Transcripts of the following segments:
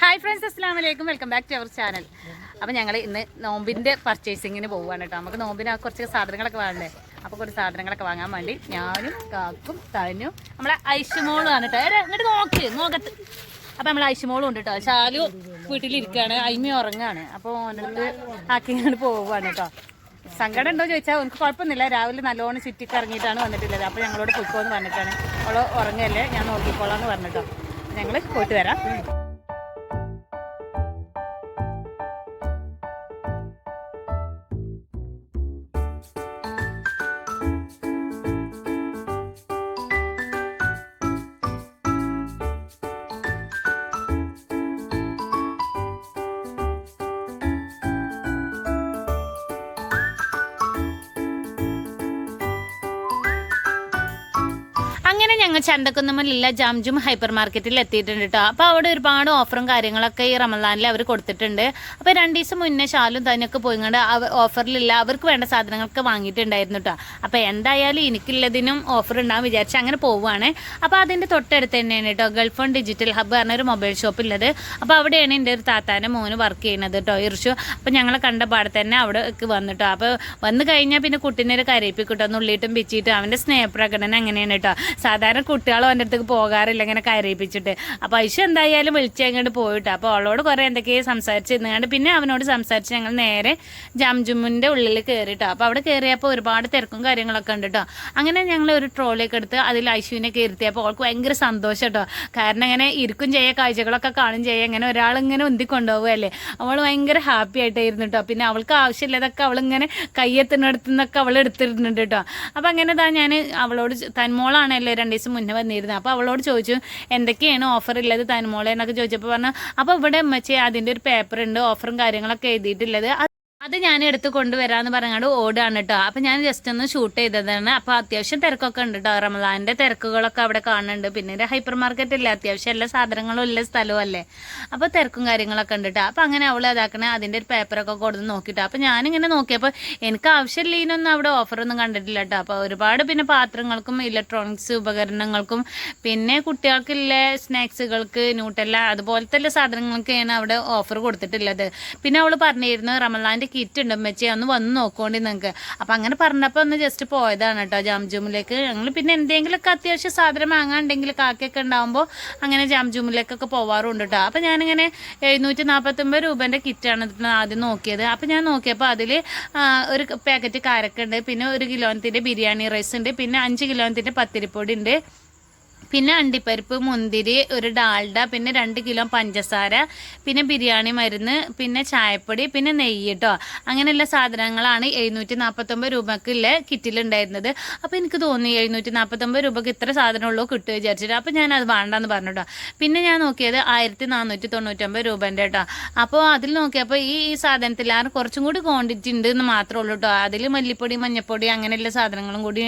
Hi friends അസ്സാം വലൈക്കും welcome back to our channel അപ്പോൾ ഞങ്ങൾ ഇന്ന് നോമ്പിന്റെ പർച്ചേസിങ്ങിന് പോവുകയാണ് കേട്ടോ. നമുക്ക് നോമ്പിന് കുറച്ച് സാധനങ്ങളൊക്കെ വേണ്ടേ അപ്പോൾ കുറച്ച് സാധനങ്ങളൊക്കെ വാങ്ങാൻ വേണ്ടി ഞാനും കാക്കും തനും നമ്മളെ ഐഷുമോളും ആണ് കേട്ടോ ഇങ്ങോട്ട് നോക്ക് നോക്കത്ത്. അപ്പോൾ നമ്മൾ ഐഷുമോളും ഉണ്ട് കേട്ടോ. ശാലു വീട്ടിലിരിക്കുകയാണ് അയിമി ഉറങ്ങുകയാണ് അപ്പോൾ ഓനടുത്ത് ആക്കിങ്ങോട്ട് പോവുകയാണ് കേട്ടോ. സങ്കടം ഉണ്ടോ ചോദിച്ചാൽ എനിക്ക് കുഴപ്പമൊന്നുമില്ല. രാവിലെ നല്ലോണം ചുറ്റിക്ക് ഇറങ്ങിയിട്ടാണ് വന്നിട്ടുള്ളത്. അപ്പോൾ ഞങ്ങളോട് പൊയ്ക്കോന്ന് പറഞ്ഞിട്ടാണ്. അവൾ ഉറങ്ങല്ലേ ഞാൻ നോക്കിക്കോളാം എന്ന് പറഞ്ഞിട്ടോ. ഞങ്ങൾ പോയിട്ട് വരാം. അങ്ങനെ ഞങ്ങൾ ചന്തക്കുന്നുമ്മലുള്ള ജാംജും ഹൈപ്പർ മാർക്കറ്റിൽ എത്തിയിട്ടുണ്ട് കേട്ടോ അപ്പോൾ അവിടെ ഒരുപാട് ഓഫറും കാര്യങ്ങളൊക്കെ ഈ റമദാനിൽ അവർ കൊടുത്തിട്ടുണ്ട്. അപ്പോൾ രണ്ട് ദിവസം മുന്നേ ഷാലും പോയി പോയിങ്ങണ്ട് ഓഫറിലില്ല അവർക്ക് വേണ്ട സാധനങ്ങളൊക്കെ വാങ്ങിയിട്ടുണ്ടായിരുന്നു കേട്ടോ അപ്പോൾ എന്തായാലും എനിക്കുള്ളതിനും ഓഫർ ഉണ്ടാകും വിചാരിച്ച് അങ്ങനെ പോവുകയാണ് അപ്പോൾ അതിന്റെ തൊട്ടടുത്ത് തന്നെയാണ് കേട്ടോ ഗൾഫ് ഡിജിറ്റൽ ഹബ്ബ് പറഞ്ഞ ഒരു മൊബൈൽ ഷോപ്പ് ഉള്ളത് അപ്പോൾ അവിടെയാണ് എന്റെ ഒരു താത്താന്റെ മോന് വർക്ക് ചെയ്യുന്നത് കേട്ടോ ഇർഷു. അപ്പോൾ ഞങ്ങളെ കണ്ട പാടെ തന്നെ അവിടെ വന്നിട്ടോ അപ്പോൾ വന്നു കഴിഞ്ഞാൽ പിന്നെ കുട്ടീനെ ഒരു കരയിപ്പിക്കട്ടോ നുള്ളിയിട്ടും പിച്ചിട്ടും അവന്റെ സ്നേഹപ്രകടനം അങ്ങനെയാണ് കേട്ടോ സാധാരണ കുട്ടികളും എന്റെ അടുത്തേക്ക് പോകാറില്ല ഇങ്ങനെ കരയിപ്പിച്ചിട്ട്. അപ്പോൾ ഐശു എന്തായാലും വിളിച്ച് അങ്ങോട്ട് പോയിട്ട് അപ്പോൾ അവളോട് കുറേ എന്തൊക്കെയോ സംസാരിച്ച് ഇരുന്നാണ്ട് പിന്നെ അവനോട് സംസാരിച്ച് ഞങ്ങൾ നേരെ ജംജുമിന്റെ ഉള്ളിൽ കയറിട്ടോ അപ്പോൾ അവിടെ കയറിയപ്പോൾ ഒരുപാട് തിരക്കും കാര്യങ്ങളൊക്കെ ഉണ്ട് കേട്ടോ അങ്ങനെ ഞങ്ങൾ ഒരു ട്രോളിയൊക്കെ എടുത്ത് അതിൽ ഐശുവിനെ കയറിയപ്പോൾ അവൾക്ക് ഭയങ്കര സന്തോഷം കേട്ടോ കാരണം ഇങ്ങനെ ഇരിക്കും ചെയ്യുക കാഴ്ചകളൊക്കെ കാണും ചെയ്യുക ഇങ്ങനെ ഒരാളിങ്ങനെ ഉന്തി കൊണ്ടുപോകുകയല്ലേ അവൾ ഭയങ്കര ഹാപ്പി ആയിട്ടായിരുന്നു കേട്ടോ പിന്നെ അവൾക്ക് ആവശ്യമില്ലാതൊക്കെ അവളിങ്ങനെ കയ്യെത്തിനടുത്തുനിന്നൊക്കെ അവൾ എടുത്തിരുന്നുണ്ട് കേട്ടോ അപ്പം അങ്ങനെ താ ഞാൻ അവളോട് തന്മോളാണല്ലോ രണ്ട് ദിവസം മുന്നേ വന്നിരുന്നത് അപ്പോൾ അവളോട് ചോദിച്ചു എന്തൊക്കെയാണ് ഓഫർ ഉള്ളത് തനുമോളെ? എന്നൊക്കെ ചോദിച്ചപ്പോൾ പറഞ്ഞു അപ്പോൾ ഇവിടെ അമ്മച്ചി അതിന്റെ ഒരു പേപ്പർ ഉണ്ട് ഓഫറും കാര്യങ്ങളൊക്കെ എഴുതിയിട്ടുള്ളത്. അത് അത് ഞാൻ എടുത്ത് കൊണ്ടുവരാന്ന് പറഞ്ഞാണ്ട് ഓടാണ് കേട്ടോ അപ്പം ഞാൻ ജസ്റ്റ് ഒന്ന് ഷൂട്ട് ചെയ്തതാണ്. അപ്പോൾ അത്യാവശ്യം തിരക്കൊക്കെ ഉണ്ട് കേട്ടോ റമദാന്റെ തിരക്കുകളൊക്കെ അവിടെ കാണുന്നുണ്ട്. പിന്നെ ഹൈപ്പർ മാർക്കറ്റ് ഇല്ല? അത്യാവശ്യം എല്ലാ സാധനങ്ങളും ഉള്ള സ്ഥലവും അല്ലേ? അപ്പോൾ തിരക്കും കാര്യങ്ങളൊക്കെ ഉണ്ട് കേട്ടോ അപ്പോൾ അങ്ങനെ അവൾ അതാക്കണേ അതിന്റെ ഒരു പേപ്പറൊക്കെ കൊടുത്ത് നോക്കിട്ടോ. അപ്പോൾ ഞാനിങ്ങനെ നോക്കിയപ്പോൾ എനിക്ക് ആവശ്യമില്ലതിനൊന്നും അവിടെ ഓഫറൊന്നും കണ്ടിട്ടില്ല കേട്ടോ അപ്പോൾ ഒരുപാട് പിന്നെ പാത്രങ്ങൾക്കും ഇലക്ട്രോണിക്സ് ഉപകരണങ്ങൾക്കും പിന്നെ കുട്ടികൾക്കുള്ള സ്നാക്സുകൾക്ക് ന്യൂട്ടല്ല അതുപോലത്തെ സാധനങ്ങൾക്കാണ് അവിടെ ഓഫർ കൊടുത്തിട്ടുള്ളത്. പിന്നെ അവൾ പറഞ്ഞിരുന്നു റമലാന്റെ കിറ്റ് ഉണ്ട് മെച്ചി ഒന്ന് വന്ന് നോക്കോണ്ടി നിങ്ങൾക്ക് അപ്പം അങ്ങനെ പറഞ്ഞപ്പോൾ ഒന്ന് ജസ്റ്റ് പോയതാണ് കേട്ടോ ജാംജൂമിലേക്ക്. ഞങ്ങൾ പിന്നെ എന്തെങ്കിലുമൊക്കെ അത്യാവശ്യം സാധനം വാങ്ങാണ്ടെങ്കിൽ കാക്കയൊക്കെ ഉണ്ടാകുമ്പോൾ അങ്ങനെ ജാംജൂമിലേക്കൊക്കെ പോവാറുണ്ട് കേട്ടോ അപ്പം ഞാനിങ്ങനെ എഴുന്നൂറ്റി നാൽപ്പത്തൊമ്പത് രൂപേന്റെ കിറ്റാണ് ആദ്യം നോക്കിയത്. അപ്പം ഞാൻ നോക്കിയപ്പോൾ അതിൽ ഒരു പാക്കറ്റ് കാരക്കുണ്ട് പിന്നെ ഒരു കിലോത്തിന്റെ ബിരിയാണി റൈസ് ഉണ്ട് പിന്നെ അഞ്ച് കിലോത്തിന്റെ പത്തിരിപ്പൊടി ഉണ്ട് പിന്നെ അണ്ടിപ്പരിപ്പ് മുന്തിരി ഒരു ഡാൽഡ പിന്നെ രണ്ട് കിലോ പഞ്ചസാര പിന്നെ ബിരിയാണി മരുന്ന് പിന്നെ ചായപ്പൊടി പിന്നെ നെയ്യ് കേട്ടോ അങ്ങനെയുള്ള സാധനങ്ങളാണ് എഴുന്നൂറ്റി നാൽപ്പത്തൊമ്പത് രൂപക്കുള്ള കിറ്റിലുണ്ടായിരുന്നത്. അപ്പോൾ എനിക്ക് തോന്നി എഴുന്നൂറ്റി നാൽപ്പത്തൊമ്പത് രൂപക്ക് ഇത്ര സാധനമുള്ളൂ കിട്ടുക വിചാരിച്ചിട്ട്. അപ്പോൾ ഞാൻ അത് വേണ്ടെന്ന് പറഞ്ഞു കേട്ടോ പിന്നെ ഞാൻ നോക്കിയത് ആയിരത്തി നാനൂറ്റി തൊണ്ണൂറ്റൊമ്പത് രൂപേന്റെ കേട്ടോ അപ്പോൾ അതിൽ നോക്കിയപ്പോൾ ഈ ഈ സാധനത്തിലാണ് കുറച്ചും കൂടി ക്വാണ്ടിറ്റി ഉണ്ട് എന്ന് മാത്രമേ ഉള്ളൂ കേട്ടോ അതിൽ മല്ലിപ്പൊടി മഞ്ഞപ്പൊടി അങ്ങനെയുള്ള സാധനങ്ങളും കൂടി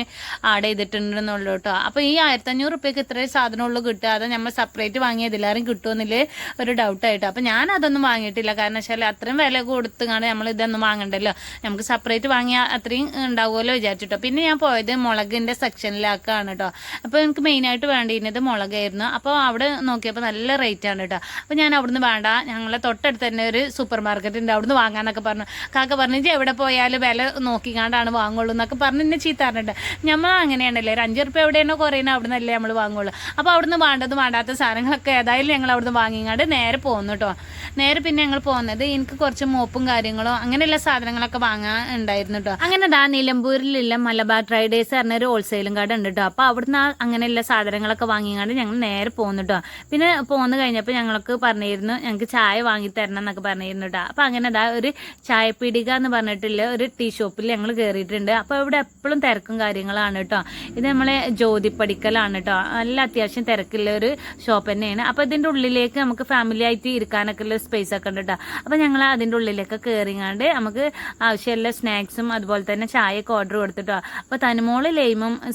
ആഡ് ചെയ്തിട്ടുണ്ടെന്നുള്ളൂ കേട്ടോ അപ്പോൾ ഈ ആയിരത്തഞ്ഞൂറ് റുപ്യക്ക് ഇത്രയും സാധനമുള്ളൂ കിട്ടുക. അത് നമ്മൾ സെപ്പറേറ്റ് വാങ്ങിയത് എല്ലാവരും കിട്ടുമെന്നില്ല ഒരു ഡൗട്ടായിട്ട് അപ്പം ഞാൻ അതൊന്നും വാങ്ങിയിട്ടില്ല. കാരണം വെച്ചാൽ അത്രയും വില കൊടുത്തുകൊണ്ട് നമ്മൾ ഇതൊന്നും വാങ്ങണ്ടല്ലോ. നമുക്ക് സെപ്പറേറ്റ് വാങ്ങിയാൽ അത്രയും ഉണ്ടാവുമല്ലോ വിചാരിച്ചിട്ടോ. പിന്നെ ഞാൻ പോയത് മുളകിന്റെ സെക്ഷനിലാക്കാണ് കേട്ടോ അപ്പോൾ എനിക്ക് മെയിനായിട്ട് വേണ്ടിയിരുന്നത് മുളകായിരുന്നു. അപ്പോൾ അവിടെ നോക്കിയപ്പോൾ നല്ല റേറ്റ് ആണ് കേട്ടോ അപ്പോൾ ഞാൻ അവിടുന്ന് വേണ്ട. ഞങ്ങളെ തൊട്ടടുത്ത് തന്നെ ഒരു സൂപ്പർ മാർക്കറ്റ് ഉണ്ട്. അവിടുന്ന് വാങ്ങാന്നൊക്കെ പറഞ്ഞു. കാക്ക പറഞ്ഞു "ഇജ്ജ് എവിടെ പോയാലും വില നോക്കിക്കാണ്ടാണ് വാങ്ങുള്ളൂ എന്നൊക്കെ പറഞ്ഞ് എന്നെ ചീത്ത പറഞ്ഞിട്ട് നമ്മൾ അങ്ങനെയാണല്ലേ ഒരു അഞ്ച് റുപ്യ എവിടെയാണോ കുറയുന്നത് അവിടെ നിന്നല്ലേ നമ്മൾ വാങ്ങുള്ളൂ. അപ്പോൾ അവിടുന്ന് വേണ്ടത് വേണ്ടാത്ത സാധനങ്ങളൊക്കെ ഏതായാലും ഞങ്ങൾ അവിടുന്ന് വാങ്ങിങ്ങാണ്ട് നേരെ പോകുന്നു കേട്ടോ നേരെ പിന്നെ ഞങ്ങൾ പോകുന്നത് എനിക്ക് കുറച്ച് മോപ്പും കാര്യങ്ങളോ അങ്ങനെയുള്ള സാധനങ്ങളൊക്കെ വാങ്ങാൻ ഉണ്ടായിരുന്നു കേട്ടോ അങ്ങനെ ദാ നിലമ്പൂരിലുള്ള മലബാർ ട്രൈഡേഴ്സ് പറഞ്ഞ ഒരു ഹോൾസെയിലും കട ഉണ്ട് കേട്ടോ അപ്പോൾ അവിടുന്ന് അങ്ങനെയുള്ള സാധനങ്ങളൊക്കെ വാങ്ങിങ്ങാണ്ട് ഞങ്ങൾ നേരെ പോകുന്നു കേട്ടോ പിന്നെ പോന്നു കഴിഞ്ഞപ്പോൾ ഞങ്ങൾക്ക് പറഞ്ഞിരുന്നു ഞങ്ങൾക്ക് ചായ വാങ്ങി തരണം എന്നൊക്കെ പറഞ്ഞിരുന്നു കേട്ടോ അപ്പോൾ അങ്ങനെ ദാ ഒരു ചായപ്പീടിക എന്ന് പറഞ്ഞിട്ടുള്ള ഒരു ടീ ഷോപ്പിൽ ഞങ്ങൾ കയറിയിട്ടുണ്ട് അപ്പോൾ ഇവിടെ എപ്പോഴും തിരക്കും കാര്യങ്ങളാണ് കേട്ടോ ഇത് നമ്മളെ ജ്യോതിപ്പടിക്കലാണ് കേട്ടോ നല്ല അത്യാവശ്യം തിരക്കുള്ള ഒരു ഷോപ്പ് തന്നെയാണ്. അപ്പോൾ ഇതിന്റെ ഉള്ളിലേക്ക് നമുക്ക് ഫാമിലി ആയിട്ട് ഇരിക്കാനൊക്കെ ഉള്ള സ്പേസ് ഒക്കെ ഉണ്ട് കേട്ടോ അപ്പോൾ ഞങ്ങൾ അതിന്റെ ഉള്ളിലേക്ക് കയറിങ്ങാണ്ട് നമുക്ക് ആവശ്യമുള്ള സ്നാക്സും അതുപോലെ തന്നെ ചായയൊക്കെ ഓർഡർ കൊടുത്തിട്ടോ അപ്പോൾ തനുമോൾ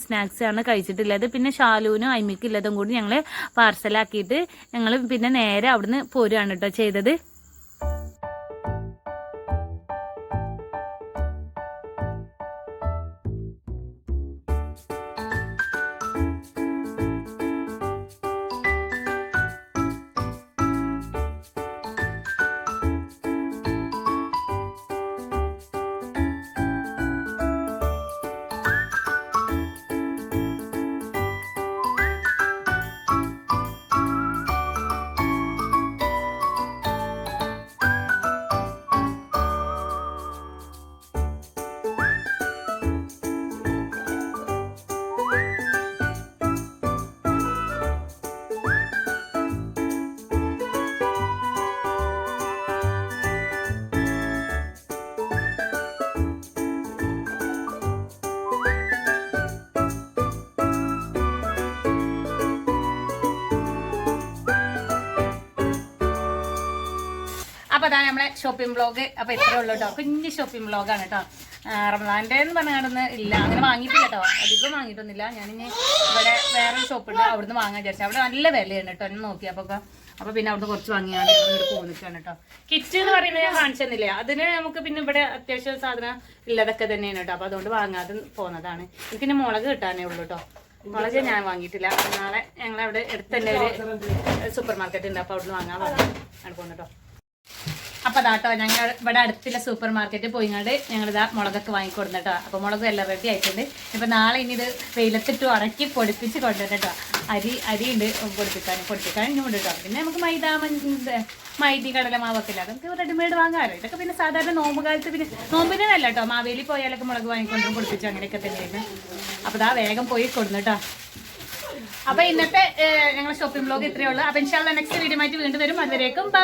സ്നാക്സ് ആണ് കഴിച്ചിട്ടുള്ളത്. പിന്നെ ഷാലൂനും അയ്മിക്കുള്ളതും കൂടി ഞങ്ങൾ പാർസലാക്കിയിട്ട് ഞങ്ങൾ പിന്നെ നേരെ അവിടുന്ന് പോരുകയാണ് കേട്ടോ ചെയ്തത്. അപ്പൊ അതാണ് നമ്മളെ ഷോപ്പിംഗ് ബ്ലോഗ് അപ്പൊ ഇത്രേ ഉള്ളൂ കേട്ടോ കുഞ്ഞ് ഷോപ്പിംഗ് ബ്ലോഗാണ് കേട്ടോ റമദാന്റെ എന്ന് പറഞ്ഞാൽ ഇല്ല. അങ്ങനെ വാങ്ങിയിട്ടില്ല കേട്ടോ അധികം വാങ്ങിയിട്ടൊന്നുമില്ല. ഞാനിനി ഇവിടെ വേറെ ഷോപ്പ് ഉണ്ട്. അവിടുന്ന് വാങ്ങാൻ വിചാരിച്ചു. അവിടെ നല്ല വിലയാണ് കേട്ടോ എന്നെ നോക്കി. അപ്പോൾ അപ്പൊ പിന്നെ അവിടുന്ന് കുറച്ച് വാങ്ങിയാണ് ഇവിടെ പോന്നിട്ടാണ് കേട്ടോ കിറ്റ് എന്ന് പറയുന്നത് ഞാൻ കാണിച്ചെന്നില്ല? അതിന് നമുക്ക് പിന്നെ ഇവിടെ അത്യാവശ്യം സാധനം ഇല്ലതൊക്കെ തന്നെയാണ് കേട്ടോ അപ്പൊ അതുകൊണ്ട് വാങ്ങാതെ പോന്നതാണ്. എനിക്ക് പിന്നെ മുളക് കിട്ടാനേ ഉള്ളൂ കേട്ടോ മുളക് ഞാൻ വാങ്ങിയിട്ടില്ല. നാളെ ഞങ്ങളവിടെ അടുത്ത് തന്നെ ഒരു സൂപ്പർ മാർക്കറ്റ് ഉണ്ട്. അപ്പൊ അവിടുന്ന് വാങ്ങാൻ പോകുന്നു കേട്ടോ അപ്പൊ അതാട്ടോ ഞങ്ങൾ ഇവിടെ അടുത്തുള്ള സൂപ്പർ മാർക്കറ്റിൽ ഞങ്ങൾ ഇതാ മുളകൊക്കെ വാങ്ങിക്കൊടുന്നിട്ടോ. അപ്പൊ മുളക് എല്ലാം റെഡി ആയിട്ടുണ്ട്. ഇപ്പൊ നാളെ ഇനി ഇത് വെയിലത്തിട്ട് ഉണക്കി പൊടിപ്പിച്ച് കൊണ്ടുവന്നിട്ടോ അരി അരി ഉണ്ട് പൊടിപ്പിക്കാൻ പൊടിപ്പിക്കാൻ ഇനി ഉണ്ട് പിന്നെ നമുക്ക് മൈദ മൈദി കടലമാവൊക്കെ ഇല്ല അതൊക്കെ റെഡിമെയ്ഡ് വാങ്ങാമല്ലോ. ഇതൊക്കെ പിന്നെ സാധാരണ നോമ്പ് കാലത്ത് പിന്നെ നോമ്പിനല്ല കേട്ടോ മാവേലി പോയാലൊക്കെ മുളക് വാങ്ങിക്കൊണ്ട് പൊടിപ്പിച്ചു അങ്ങനെയൊക്കെ തന്നെയായിരുന്നു അപ്പൊ ഇതാ വേഗം പോയി കൊടുന്നിട്ടോ. അപ്പൊ ഇന്നത്തെ ഞങ്ങളുടെ ഷോപ്പിംഗ് ബ്ലോഗ് ഇത്രയേ ഉള്ളൂ. അപ്പൊ ഇൻഷാല്ല നെക്സ്റ്റ് വീഡിയോ ആയിട്ട് വീണ്ടും വരും. അതുവരേക്കും ബൈ